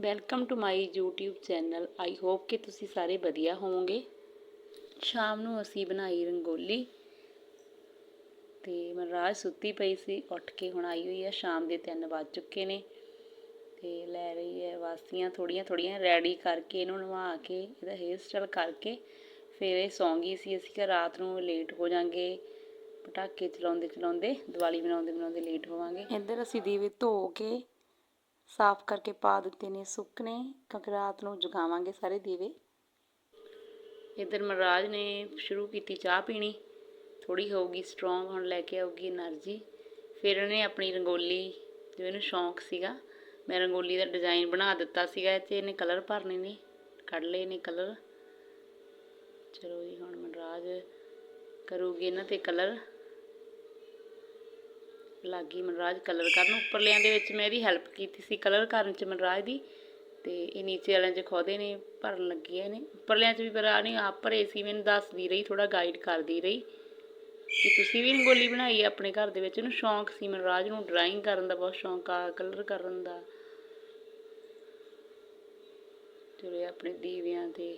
Welcome to my YouTube channel I hope ਕਿ ਤੁਸੀਂ ਸਾਰੇ ਵਧੀਆ ਹੋਵੋਗੇ। ਸ਼ਾਮ ਨੂੰ ਅਸੀਂ ਬਣਾਈ ਰੰਗੋਲੀ। ਤੇ ਮਨਰਾਜ ਸੁੱਤੀ ਪਈ ਸੀ, ਉੱਠ ਕੇ ਹੁਣ ਆਈ ਹੋਈ ਆ। ਸ਼ਾਮ ਦੇ 3 ਵੱਜ ਚੁੱਕੇ ਨੇ। ਤੇ ਲੈ ਰਹੀ ਹੈ ਵਾਸੀਆਂ ਥੋੜੀਆਂ ਥੋੜੀਆਂ ਰੈਡੀ ਕਰਕੇ ਇਹਨੂੰ ਨਵਾ ਕੇ, ਇਹਦਾ ਹੇਅਰ ਸਟਾਈਲ ਕਰਕੇ। ਫਿਰ ਇਹ ਸੌਂਗੀ ਸੀ। ਅਸੀਂ ਕਿ ਰਾਤ ਨੂੰ ਲੇਟ ਹੋ ਜਾਾਂਗੇ। ਪਟਾਕੇ ਚਲਾਉਂਦੇ ਚਲਾਉਂਦੇ ਦੀਵਾਲੀ ਬਣਾਉਂਦੇ ਬਣਾਉਂਦੇ ਲੇਟ ਹੋਵਾਂਗੇ। ਇੱਧਰ ਅਸੀਂ ਦੀਵੇ ਧੋ ਕੇ ਸਾਫ਼ ਕਰਕੇ ਪਾ ਦਿੱਤੇ ਨੇ ਸੁੱਕਨੇ ਕਿਉਂਕਿ ਰਾਤ ਨੂੰ ਜਗਾਵਾਂਗੇ ਸਾਰੇ ਦੀਵੇ। ਇਧਰ ਮਹਾਰਾਜ ਨੇ ਸ਼ੁਰੂ ਕੀਤੀ ਚਾਹ ਪੀਣੀ। ਥੋੜੀ ਹੋਊਗੀ ਸਟਰੋਂਗ ਹੁਣ ਲੈ ਕੇ ਆਊਗੀ એનર્ਜੀ ਫਿਰ ਇਹਨੇ ਆਪਣੀ ਰੰਗੋਲੀ ਜੋ ਇਹਨੂੰ ਸ਼ੌਂਕ ਸੀਗਾ, ਮੈਂ ਰੰਗੋਲੀ ਦਾ ਡਿਜ਼ਾਈਨ ਬਣਾ ਦਿੱਤਾ ਸੀਗਾ ਤੇ ਇਹਨੇ ਕਲਰ ਭਰਨੇ ਨੇ, ਕੱਢ ਲਏ ਨੇ ਕਲਰ ਚਲੋ ਜੀ, ਹੁਣ ਮਹਾਰਾਜ ਕਰੂਗੀ ਇਹਨਾਂ ਤੇ ਕਲਰ ਲੱਗ ਗਈ ਮਨਰਾਜ ਕਲਰ ਕਰਨ। ਉੱਪਰਲਿਆਂ ਦੇ ਵਿੱਚ ਮੈਂ ਇਹਦੀ ਹੈਲਪ ਕੀਤੀ ਸੀ ਕਲਰ ਕਰਨ ਚ ਮਨਰਾਜ ਦੀ। ਤੇ ਇਹ ਨੀਚੇ ਵਾਲਿਆਂ 'ਚ ਖੋਦੇ ਨੇ, ਭਰਨ ਲੱਗੇ ਇਹਨੇ ਉੱਪਰਲਿਆਂ 'ਚ ਵੀ ਭਰਾ ਨਹੀਂ ਆਪ ਭਰੇ ਸੀ, ਮੈਨੂੰ ਦੱਸਦੀ ਰਹੀ ਥੋੜਾ ਗਾਈਡ ਕਰਦੀ ਰਹੀ ਕਿ ਤੁਸੀਂ ਵੀ ਰੰਗੋਲੀ ਬਣਾਈ ਹੈ ਆਪਣੇ ਘਰ ਦੇ ਵਿੱਚ। ਇਹਨੂੰ ਸ਼ੌਂਕ ਸੀ ਮਨਰਾਜ ਨੂੰ ਡਰਾਇੰਗ ਕਰਨ ਦਾ ਬਹੁਤ ਸ਼ੌਂਕ ਆ, ਕਲਰ ਕਰਨ ਦਾ। ਚਲੋ ਆਪਣੇ ਦੀਵਿਆਂ ਤੇ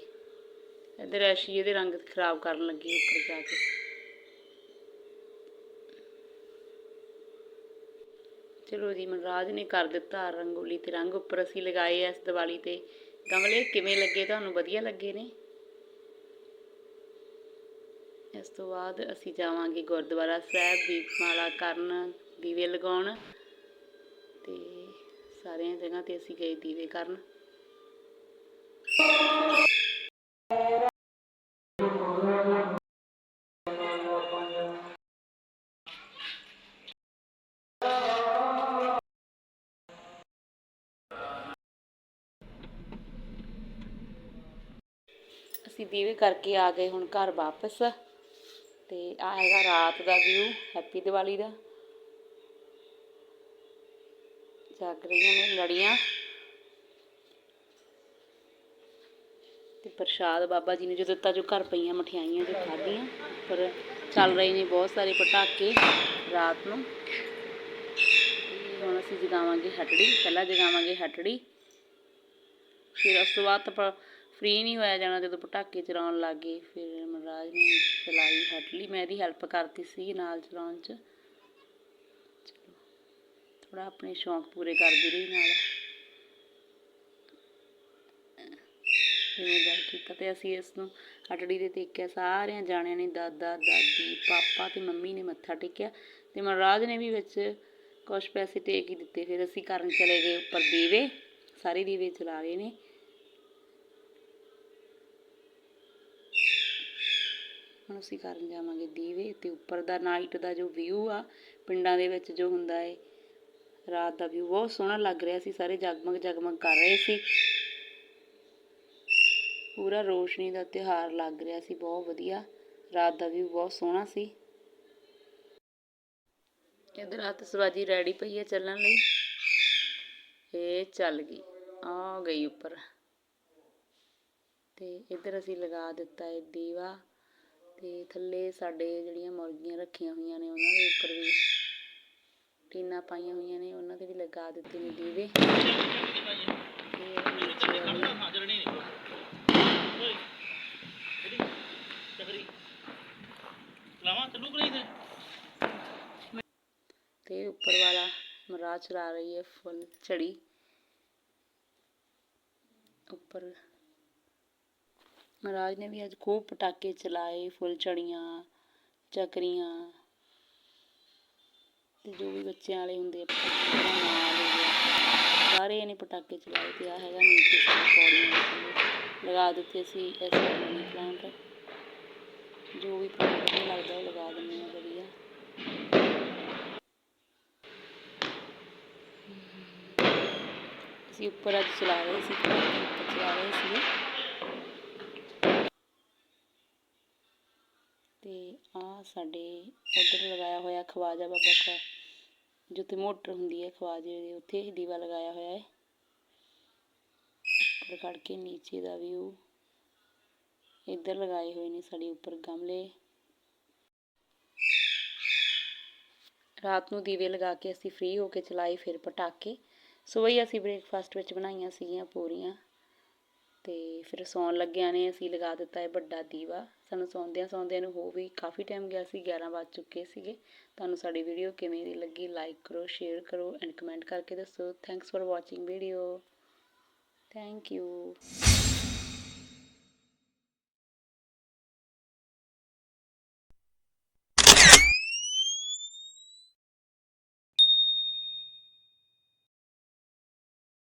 ਇੱਧਰ ਐਸ਼ੀ ਇਹਦੇ ਰੰਗ ਖਰਾਬ ਕਰਨ ਲੱਗੀ ਉੱਪਰ ਜਾ ਕੇ। ਚਲੋ ਜੀ ਮਨਰਾਜ ਨੇ ਕਰ ਦਿੱਤਾ ਰੰਗੋਲੀ ਤੇ ਰੰਗ ਉੱਪਰ ਅਸੀਂ ਲਗਾਏ ਐ ਇਸ ਦੀਵਾਲੀ ਤੇ। ਗਮਲੇ ਕਿਵੇਂ ਲੱਗੇ? ਤੁਹਾਨੂੰ ਵਧੀਆ ਲੱਗੇ ਨੇ? ਇਸ ਤੋਂ ਬਾਅਦ ਅਸੀਂ ਜਾਵਾਂਗੇ ਗੁਰਦੁਆਰਾ ਸਾਹਿਬ, ਦੀਪਮਾਲਾ ਕਰਨ, ਦੀਵੇ ਲਗਾਉਣ। ਤੇ ਸਾਰੀਆਂ ਜਗ੍ਹਾ ਤੇ ਅਸੀਂ ਗਏ ਦੀਵੇ ਕਰਨ। ਅਸੀਂ ਦੀਵੇ ਕਰਕੇ ਆ ਗਏ ਹੁਣ ਘਰ ਵਾਪਸ। ਤੇ ਆ ਹੈਗਾ ਰਾਤ ਦਾ ਵਿਊ ਹੈਪੀ ਦੀਵਾਲੀ ਦਾ। ਜਗ ਰਹੀਆਂ ਨੇ ਲੜੀਆਂ। ਤੇ ਪ੍ਰਸ਼ਾਦ ਬਾਬਾ ਜੀ ਨੇ ਜੋ ਦਿੱਤਾ, ਜੋ ਘਰ ਪਈਆਂ ਮਠਿਆਈਆਂ, ਜੋ ਖਾਧੀਆਂ, ਪਰ ਚੱਲ ਰਹੇ ਨੇ ਬਹੁਤ ਸਾਰੇ ਪਟਾਕੇ ਰਾਤ ਨੂੰ। ਹੁਣ ਅਸੀਂ ਜਗਾਵਾਂਗੇ ਹਟੜੀ, ਪਹਿਲਾਂ ਜਗਾਵਾਂਗੇ ਹਟੜੀ। ਫਿਰ ਉਸ ਤੋਂ ਬਾਅਦ ਫ੍ਰੀ ਨਹੀਂ ਹੋਇਆ ਜਾਣਾ, ਜਦੋਂ ਪਟਾਕੇ ਚਲਾਉਣ ਲੱਗ ਗਏ, ਫਿਰ ਮਨਰਾਜ ਨੇ ਚਲਾਈ ਹਟਲੀ ਮੈਂ ਇਹਦੀ ਹੈਲਪ ਕਰਤੀ ਸੀ ਨਾਲ ਚਲਾਉਣ 'ਚ। ਚਲੋ ਥੋੜਾ ਆਪਣੇ ਸ਼ੌਂਕ ਪੂਰੇ ਕਰਦੀ ਰਹੀ ਨਾਲ। ਜਿਵੇਂ ਗੱਲ ਕੀਤਾ ਤੇ ਅਸੀਂ ਇਸ ਨੂੰ ਹਟੜੀ ਦੇ ਟੇਕਿਆ, ਸਾਰਿਆਂ ਜਾਣਿਆਂ ਨੇ, ਦਾਦਾ, ਦਾਦੀ, ਪਾਪਾ ਤੇ ਮੰਮੀ ਨੇ ਮੱਥਾ ਟੇਕਿਆ ਤੇ ਮਨਰਾਜ ਨੇ ਵੀ ਵਿੱਚ ਕੁਝ ਪੈਸੇ ਟੇਕ ਹੀ ਦਿੱਤੇ। ਫਿਰ ਅਸੀਂ ਕਰਨ ਚਲੇ ਗਏ ਉੱਪਰ ਦੀਵੇ, ਸਾਰੇ ਦੀਵੇ ਚਲਾ ਰਹੇ ਨੇ। ਹੁਣ ਅਸੀਂ ਕਰਨ ਜਾਵਾਂਗੇ ਦੀਵੇ ਤੇ ਉੱਪਰ ਦਾ ਨਾਈਟ ਦਾ ਜੋ ਵਿਊ ਆ, ਪਿੰਡਾਂ ਦੇ ਵਿੱਚ ਜੋ ਹੁੰਦਾ ਹੈ ਰਾਤ ਦਾ ਵਿਊ ਬਹੁਤ ਸੋਹਣਾ ਲੱਗ ਰਿਹਾ ਸੀ, ਸਾਰੇ ਜਗਮਗ ਜਗਮਗ ਕਰ ਰਹੇ ਸੀ। ਪੂਰਾ ਰੋਸ਼ਨੀ ਦਾ ਤਿਉਹਾਰ ਲੱਗ ਰਿਹਾ ਸੀ, ਬਹੁਤ ਵਧੀਆ, ਰਾਤ ਦਾ ਵਿਊ ਬਹੁਤ ਸੋਹਣਾ ਸੀ। ਇਧਰ ਸਵਾਜੀ ਰੈਡੀ ਪਈ ਹੈ ਚੱਲਣ ਲਈ। ਇਹ ਚੱਲ ਗਈ, ਆ ਗਈ ਉੱਪਰ। ਤੇ ਇਧਰ ਅਸੀਂ ਲਗਾ ਦਿੱਤਾ ਹੈ ਦੀਵਾ। ਤੇ ਥੱਲੇ ਸਾਡੇ ਜਿਹੜੀਆਂ ਮੁਰਗੀਆਂ ਰੱਖੀਆਂ ਹੋਈਆਂ ਨੇ, ਉਹਨਾਂ ਦੇ ਉੱਪਰ ਵੀ ਟੀਨਾਂ ਪਾਈਆਂ ਹੋਈਆਂ ਨੇ, ਉਹਨਾਂ ਤੇ ਵੀ ਲਗਾ ਦਿੱਤੇ ਨੇ ਦੀਵੇ। ਤੇ ਉੱਪਰ ਵਾਲਾ ਮਹਾਰਾਜ ਚਲਾ ਰਹੀ ਹੈ ਫੁੱਲ ਝੜੀ। ਉੱਪਰ ਮਹਾਰਾਜ ਨੇ ਵੀ ਅੱਜ ਖੂਬ ਪਟਾਕੇ ਚਲਾਏ ਫੁੱਲ ਝੜੀਆਂ ਚੱਕਰੀਆਂ ਤੇ ਜੋ ਵੀ ਬੱਚਿਆਂ ਵਾਲੇ ਹੁੰਦੇ ਆ ਪਟਾਕੇ ਦਾ ਨਾਲ ਹੋ ਗਿਆ ਸਾਰੇ ਨੇ ਪਟਾਕੇ ਚਲਾਏ ਤੇ ਆ ਹੈਗਾ ਨੀਚੇ ਸਾਰੇ ਪੌੜੀਆਂ ਦੇ ਥੱਲੇ ਲਗਾ ਦਿੱਤੇ ਸੀ ਇਸ ਮਨੀ ਪਲਾਂਟ ਜੋ ਵੀ ਪਲਾਂਟ ਵਧੀਆ ਲੱਗਦਾ ਉਹ ਲਗਾ ਦਿੰਦੇ ਆ ਵਧੀਆ ਅਸੀਂ ਉੱਪਰ ਅੱਜ ਚਲਾ ਰਹੇ ਸੀ ਪਟਾਕੇ ਉੱਪਰ ਚਲਾ ਰਹੇ ਸੀ ਤੇ ਆ ਸਾਡੇ ਉੱਧਰ ਲਗਾਇਆ ਹੋਇਆ ਖਵਾਜਾ ਬਾਬਾ ਕਾ ਜਿੱਥੇ ਮੋਟਰ ਹੁੰਦੀ ਹੈ ਖਵਾਜੇ ਦੇ, ਉੱਥੇ ਹੀ ਦੀਵਾ ਲਗਾਇਆ ਹੋਇਆ ਹੈ। ਉੱਪਰ ਖੜ ਕੇ ਨੀਚੇ ਦਾ ਵਿਊ ਇੱਧਰ ਲਗਾਏ ਹੋਏ ਨੇ ਸਾਡੇ ਉੱਪਰ ਗਮਲੇ। ਰਾਤ ਨੂੰ ਦੀਵੇ ਲਗਾ ਕੇ ਅਸੀਂ ਫ੍ਰੀ ਹੋ ਕੇ ਚਲਾਏ ਫਿਰ ਪਟਾਕੇ। ਸਵੇਰ ਅਸੀਂ ਬ੍ਰੇਕਫਾਸਟ ਵਿੱਚ ਬਣਾਈਆਂ ਸੀਗੀਆਂ ਪੂਰੀਆਂ। ਅਤੇ ਫਿਰ ਸੌਣ ਲੱਗਿਆਂ ਨੇ ਅਸੀਂ ਲਗਾ ਦਿੱਤਾ ਹੈ ਵੱਡਾ ਦੀਵਾ। ਸਾਨੂੰ ਸੌਂਦਿਆਂ ਸੌਂਦਿਆਂ ਨੂੰ ਹੋ ਵੀ ਕਾਫੀ ਟਾਈਮ ਗਿਆ ਸੀ 11 ਵੱਜ ਚੁੱਕੇ ਸੀਗੇ। ਤੁਹਾਨੂੰ ਸਾਡੀ ਵੀਡੀਓ ਕਿਵੇਂ ਦੀ ਲੱਗੀ ਲਾਈਕ ਕਰੋ ਸ਼ੇਅਰ ਕਰੋ ਐਂਡ ਕਮੈਂਟ ਕਰਕੇ ਦੱਸੋ। Thanks for watching video thank you